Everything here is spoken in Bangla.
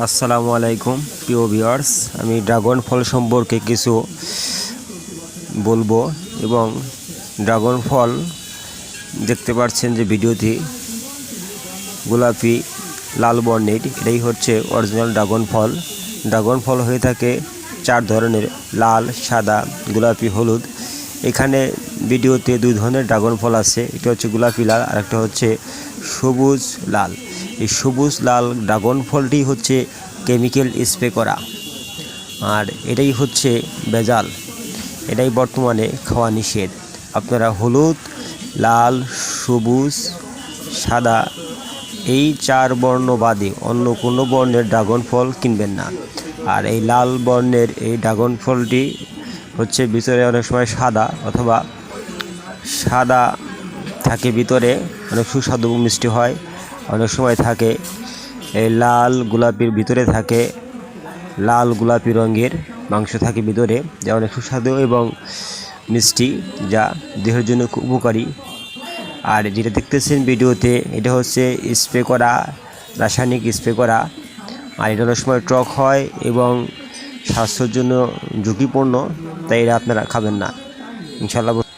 আসসালামু আলাইকুম, প্রিয় ভিউয়ার্স। আমি ড্রাগন ফল সম্পর্কে কিছু বলব এবং ড্রাগন ফল দেখতে পাচ্ছেন যে ভিডিওটি গোলাপি, লাল বর্ণের। এটাই হচ্ছে অরিজিনাল ড্রাগন ফল। ড্রাগন ফল হয়ে থাকে চার ধরনের, লাল, সাদা, গোলাপি, হলুদ। এখানে ভিডিওতে দুই ধরনের ড্রাগন ফল আছে। এটা হচ্ছে গোলাপি লাল, আর একটা হচ্ছে সবুজ লাল। এই সবুজ লাল ড্রাগন ফলটি হচ্ছে কেমিক্যাল স্প্রে করা। আর এটাই হচ্ছে বেজাল এটাই বর্তমানে খাওয়া নিষেধ। আপনারা হলুদ, লাল, সবুজ, সাদা এই চার বর্ণ বাদে অন্য কোনো বর্ণের ড্রাগন ফল কিনবেন না। আর এই লাল বর্ণের এই ড্রাগন ফলটি হচ্ছে ভিতরে অনেক সময় সাদা অথবা সাদা থাকে ভিতরে, অনেক সুস্বাদু মিষ্টি হয়। অনেক সময় থাকে এই লাল গোলাপির ভিতরে থাকে, লাল গোলাপি রঙের মাংস থাকে ভিতরে, যা অনেক সুস্বাদু এবং মিষ্টি, যা দেহের জন্য খুব উপকারী। আর যেটা দেখতেছেন ভিডিওতে, এটা হচ্ছে স্প্রে করা, রাসায়নিক স্প্রে করা। আর এটা অনেক সময় টক হয় এবং স্বাস্থ্যের জন্য ঝুঁকিপূর্ণ তাই এরা আপনারা খাবেন না। ইনশাল্লাহ